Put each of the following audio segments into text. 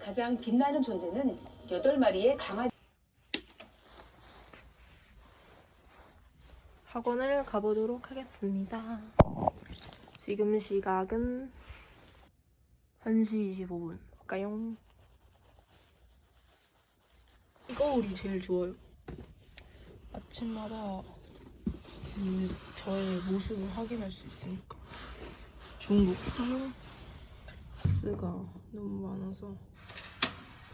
가장 빛나는 존재는 8마리의 강아지. 학원을 가보도록 하겠습니다. 지금 시각은 1시 25분. 갈까요? 이 거울이 제일 좋아요. 아침마다 이 저의 모습을 확인할 수 있으니까. 좋은 박스가 너무 많아서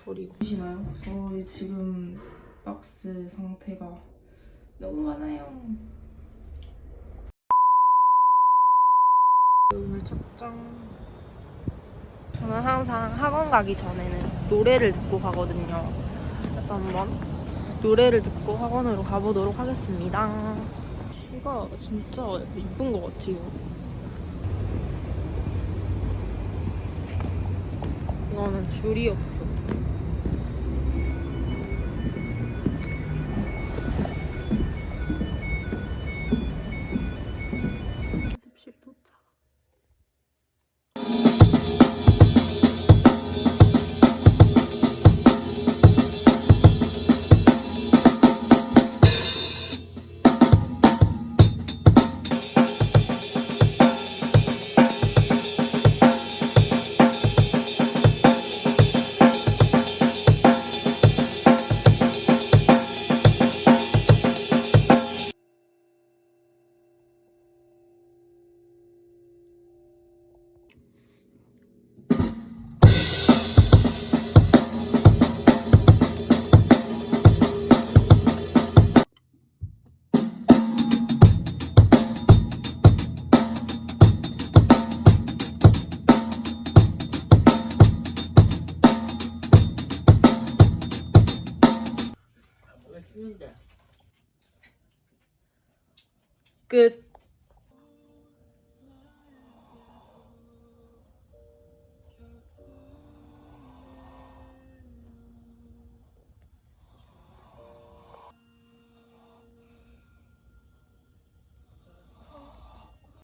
버리고. 보시나요? 저희 지금 박스 상태가 너무 많아요. 오늘 착장. 저는 항상 학원 가기 전에는 노래를 듣고 가거든요. 그래서 한번 노래를 듣고 학원으로 가보도록 하겠습니다. 시가 진짜 이쁜 것 같아요. 이거는 줄이 없어. 끝.